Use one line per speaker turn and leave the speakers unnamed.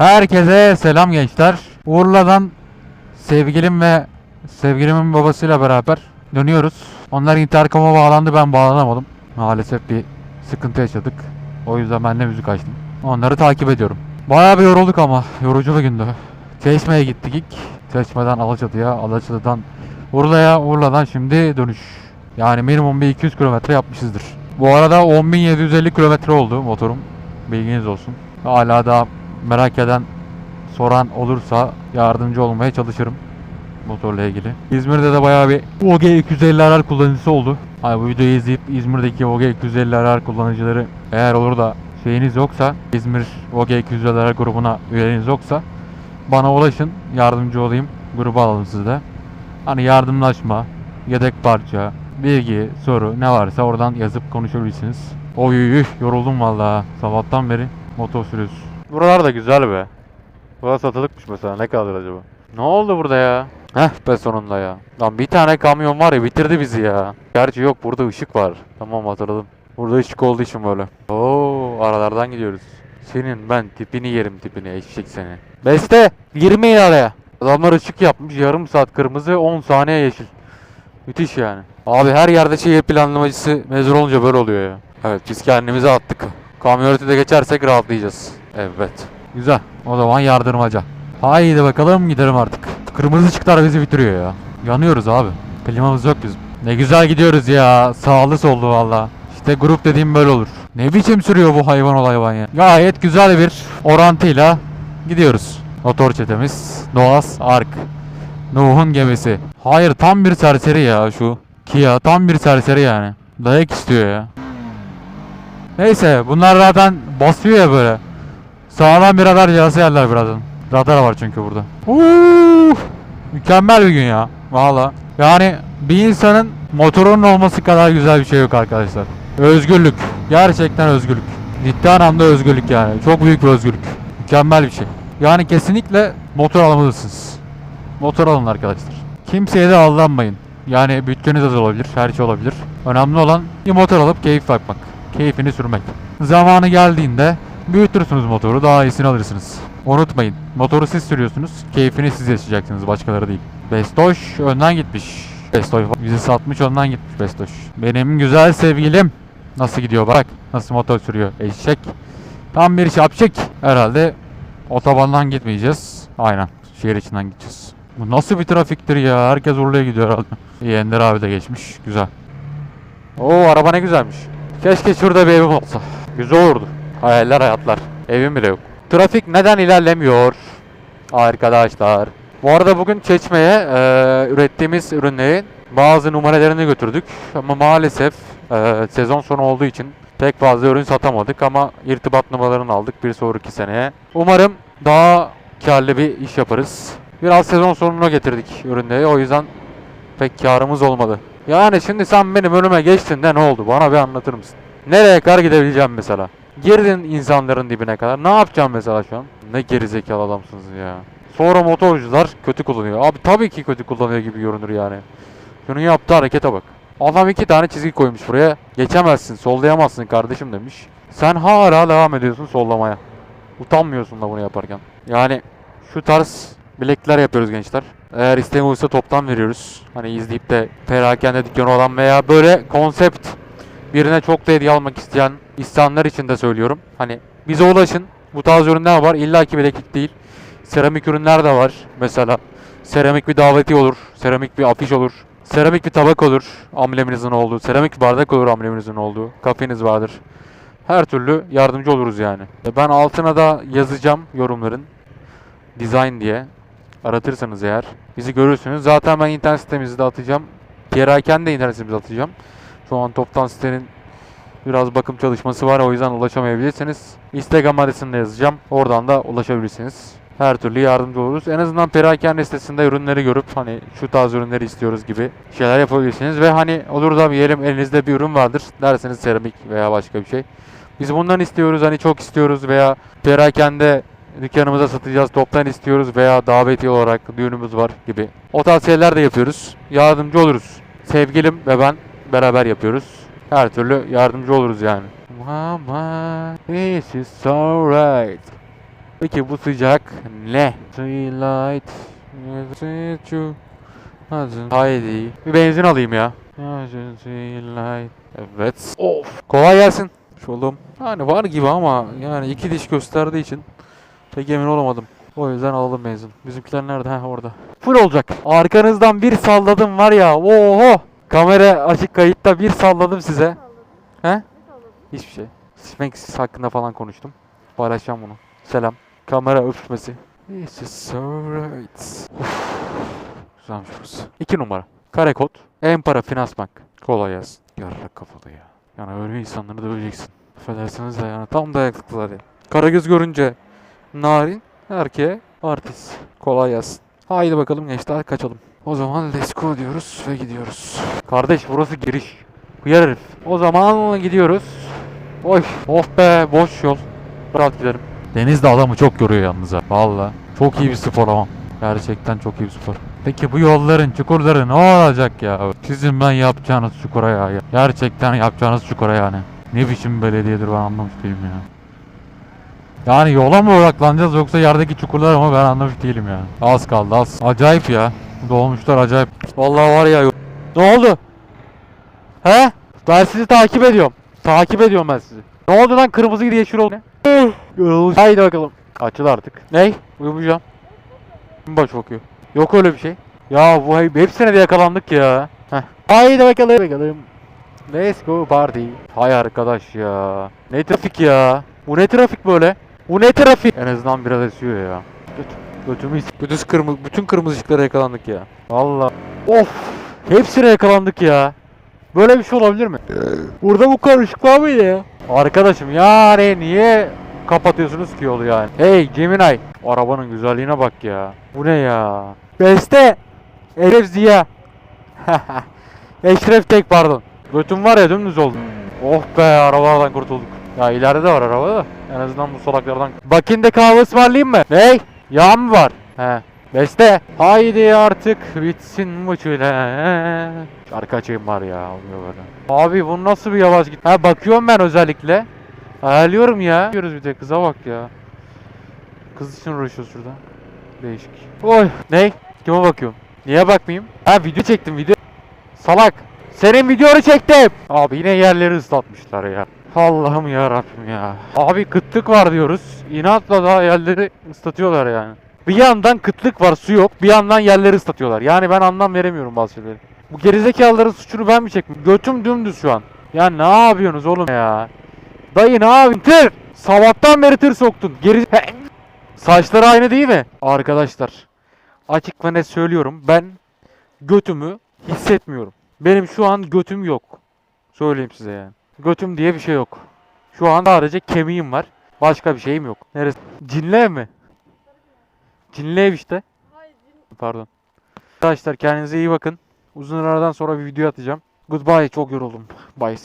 Herkese selam gençler. Urla'dan sevgilim ve sevgilimin babasıyla beraber dönüyoruz. Onlar interkoma bağlandı ben bağlanamadım. Maalesef bir sıkıntı yaşadık. O yüzden ben de müzik açtım. Onları takip ediyorum. Bayağı bir yorulduk ama yorucu bir gündü. Çeşme'ye gittik ilk. Çeşme'den Alaçatı'ya, Alaçatı'dan Urla'ya, Urla'dan şimdi dönüş. Yani minimum bir 200 kilometre yapmışızdır. Bu arada 10.750 kilometre oldu motorum. Bilginiz olsun. Hala da merak eden, soran olursa yardımcı olmaya çalışırım motorla ilgili. İzmir'de de bayağı bir OG 250'ler kullanıcısı oldu. Hani bu videoyu izleyip İzmir'deki OG 250'ler kullanıcıları eğer olur da şeyiniz yoksa İzmir OG 250'ler grubuna üyeliğiniz yoksa bana ulaşın yardımcı olayım gruba alalım sizi de. Hani yardımlaşma, yedek parça, bilgi, soru ne varsa oradan yazıp konuşabilirsiniz. Oy yoruldum vallahi sabahtan beri motor sürüyoruz. Buralar da güzel be. Burası satılıkmış mesela ne kadar acaba? Ne oldu burada ya? Heh be sonunda ya. Lan bir tane kamyon var ya bitirdi bizi ya. Gerçi yok burada ışık var. Tamam hatırladım. Burada ışık olduğu için böyle. Oo aralardan gidiyoruz. Senin ben tipini yerim tipini eşek seni. Beste girmeyin araya. Adamlar ışık yapmış yarım saat kırmızı 10 saniye yeşil. Müthiş yani. Abi her yerde şehir planlamacısı mezun olunca böyle oluyor ya. Evet biz kendimize attık. Kamyoneti de geçersek rahatlayacağız. Evet. Güzel. O zaman yardırmaca. Haydi bakalım gidelim artık. Kırmızı ışıklar bizi bitiriyor ya. Yanıyoruz abi. Klimamız yok bizim. Ne güzel gidiyoruz ya. Sağlı sollu valla. İşte grup dediğim böyle olur. Ne biçim sürüyor bu hayvan ol hayvan ya. Gayet güzel bir orantıyla gidiyoruz. Motor çetemiz. Noas Ark. Nuh'un gemisi. Hayır tam bir serseri ya şu. Kia tam bir serseri yani. Dayak istiyor ya. Neyse bunlar zaten basıyor ya böyle. Sağlam bir radar cihazı yerler birazdan. Radar var çünkü burada. Uuu, mükemmel bir gün ya. Valla. Yani bir insanın motorunun olması kadar güzel bir şey yok arkadaşlar. Özgürlük. Gerçekten özgürlük. Ciddi anlamda özgürlük yani. Çok büyük bir özgürlük. Mükemmel bir şey. Yani kesinlikle motor almalısınız. Motor alın arkadaşlar. Kimseye de aldanmayın. Yani bütçeniz de olabilir, her şey olabilir. Önemli olan bir motor alıp keyif bakmak. Keyfini sürmek. Zamanı geldiğinde büyütürsünüz motoru, daha iyisini alırsınız. Unutmayın, motoru siz sürüyorsunuz, keyfini siz yaşayacaksınız, başkaları değil. Bestoş önden gitmiş. Bestoş bizi satmış önden gitmiş Bestoş. Benim güzel sevgilim. Nasıl gidiyor bak, nasıl motor sürüyor. Eşek. Tam bir şapşik. Herhalde otobandan gitmeyeceğiz. Aynen, şehir içinden gideceğiz. Bu nasıl bir trafiktir ya? Herkes oraya gidiyor herhalde. İyi abi de geçmiş. Güzel. Oo araba ne güzelmiş. Keşke şurada bir evim olsa. Güzel olurdu. Hayaller hayatlar. Evim bile yok. Trafik neden ilerlemiyor? Arkadaşlar. Bu arada bugün Çeşme'ye e, ürettiğimiz ürünlerin bazı numaralarını götürdük. Ama maalesef e, sezon sonu olduğu için pek fazla ürün satamadık ama irtibat numaralarını aldık bir sonraki seneye. Umarım daha karlı bir iş yaparız. Biraz sezon sonuna getirdik ürünleri o yüzden pek karımız olmadı. Yani şimdi sen benim önüme geçtin de ne oldu? Bana bir anlatır mısın? Nereye kadar gidebileceğim mesela? Girdin insanların dibine kadar. Ne yapacağım mesela şu an? Ne gerizekalı adamsınız ya. Sonra motorcular kötü kullanıyor. Abi tabii ki kötü kullanıyor gibi görünür yani. Şunun yaptığı harekete bak. Adam iki tane çizgi koymuş buraya. Geçemezsin, sollayamazsın kardeşim demiş. Sen hala devam ediyorsun sollamaya. Utanmıyorsun da bunu yaparken. Yani şu tarz bilekler yapıyoruz gençler. Eğer isteğim olursa toptan veriyoruz. Hani izleyip de perakende dükkanı olan veya böyle konsept birine çok da hediye almak isteyen insanlar için de söylüyorum. Hani bize ulaşın. Bu tarz ürünler var. İlla ki bileklik değil. Seramik ürünler de var. Mesela seramik bir daveti olur. Seramik bir afiş olur. Seramik bir tabak olur. Ambleminizin olduğu. Seramik bir bardak olur ambleminizin olduğu. Kafeniz vardır. Her türlü yardımcı oluruz yani. Ben altına da yazacağım yorumların. Design diye. Aratırsanız eğer. Bizi görürsünüz. Zaten ben internet sitemizi de atacağım. Piraken de internet sitemizi atacağım. Şu an toptan sitenin biraz bakım çalışması var. O yüzden ulaşamayabilirsiniz. Instagram adresini de yazacağım. Oradan da ulaşabilirsiniz. Her türlü yardımcı oluruz. En azından perakende sitesinde ürünleri görüp hani şu tarz ürünleri istiyoruz gibi şeyler yapabilirsiniz. Ve hani olur da bir yerim elinizde bir ürün vardır derseniz seramik veya başka bir şey. Biz bundan istiyoruz hani çok istiyoruz veya perakende dükkanımıza satacağız toptan istiyoruz veya daveti olarak düğünümüz var gibi. O tarz şeyler de yapıyoruz. Yardımcı oluruz. Sevgilim ve ben beraber yapıyoruz. Her türlü yardımcı oluruz yani. Mama, this is alright. Peki bu sıcak ne? You. Haydi. Bir benzin alayım ya. Evet. Of. Kolay gelsin. Şolum. Yani var gibi ama yani iki diş gösterdiği için pek emin olamadım. O yüzden alalım benzin. Bizimkiler nerede? Ha orada. Full olacak. Arkanızdan bir salladım var ya. Oho. Kamera açık kayıtta bir salladım size. He? Hiçbir şey. Sphinx hakkında falan konuştum. Paylaşacağım bunu. Selam. Kamera öpüşmesi. This is so right. Güzelmiş burası. 2 numara. Kare kod. En para finans bank. Kolay gelsin. Yarrak kafalı ya. Yani öyle insanları döveceksin. Affedersiniz de yani tam dayaklıklar ya. Karagöz görünce narin, erkeğe artist. Kolay gelsin. Haydi bakalım gençler kaçalım. O zaman let's go diyoruz ve gidiyoruz. Kardeş burası giriş. Hıyar herif. O zaman gidiyoruz. Oy. Oh be boş yol. Rahat gidelim. Deniz de adamı çok yoruyor yalnız ha. Valla. Çok iyi bir spor ama. Gerçekten çok iyi bir spor. Peki bu yolların, çukurları ne olacak ya? Sizin ben yapacağınız çukura ya. Gerçekten yapacağınız çukura yani. Ne biçim belediyedir ben anlamış değilim ya. Yani yola mı odaklanacağız yoksa yerdeki çukurlar mı ben anlamış değilim ya. Az kaldı az. Acayip ya. Dolmuşlar acayip. Vallahi var ya. Ne oldu? He? Ben sizi takip ediyorum. Takip ediyorum ben sizi. Ne oldu lan kırmızı gibi yeşil oldu? Yorulmuş. Haydi bakalım. Açıl artık. Ney? Uyumayacağım. Boş bakıyor? Yok öyle bir şey. Ya bu hep- hepsine de yakalandık ya. Heh. Haydi bakalım. bakalım. Let's go party. Hay arkadaş ya. Ne trafik ya. Bu ne trafik böyle? Bu ne trafik? En azından biraz esiyor ya. Göt, götümü is- bütün kırmızı bütün kırmızı ışıklara yakalandık ya. Vallahi. Of. Hepsine yakalandık ya. Böyle bir şey olabilir mi? Burada bu karışık var mıydı ya? Arkadaşım yani niye kapatıyorsunuz ki yolu yani? Hey Gemini. Arabanın güzelliğine bak ya. Bu ne ya? Beste. Eşref Ziya. Eşref Tek pardon. Götüm var ya dümdüz oldu. Oh be arabalardan kurtulduk. Ya ileride de var araba da. En azından bu solaklardan. Da kahve ısmarlayayım mı? Ney? Yağ mı var? He. Beste. Haydi artık bitsin bu çile. Şarkı açayım var ya. Abi bu nasıl bir yavaş git? Ha bakıyorum ben özellikle. Ayarlıyorum ya. Bakıyoruz bir de kıza bak ya. Kız için uğraşıyoruz şurada. Değişik. Oy. Ney? Kime bakıyorum? Niye bakmayayım? Ha video çektim video. Salak. Senin videonu çektim. Abi yine yerleri ıslatmışlar ya. Allah'ım ya Rabbim ya. Abi kıtlık var diyoruz. İnatla da yerleri ıslatıyorlar yani. Bir yandan kıtlık var, su yok. Bir yandan yerleri ıslatıyorlar. Yani ben anlam veremiyorum bazı şeyleri. Bu gerizekalıların suçunu ben mi çektim? Götüm dümdüz şu an. Ya ne yapıyorsunuz oğlum ya? Dayı ne yapayım? Tır! Sabahtan beri tır soktun. Geri... Saçları aynı değil mi? Arkadaşlar. Açık ve net söylüyorum. Ben götümü hissetmiyorum. Benim şu an götüm yok. Söyleyeyim size yani. Götüm diye bir şey yok. Şu an sadece kemiğim var. Başka bir şeyim yok. Neresi? Cinli ev mi? Cinli ev işte. Pardon. Arkadaşlar kendinize iyi bakın. Uzun aradan sonra bir video atacağım. Goodbye. Çok yoruldum. Bye.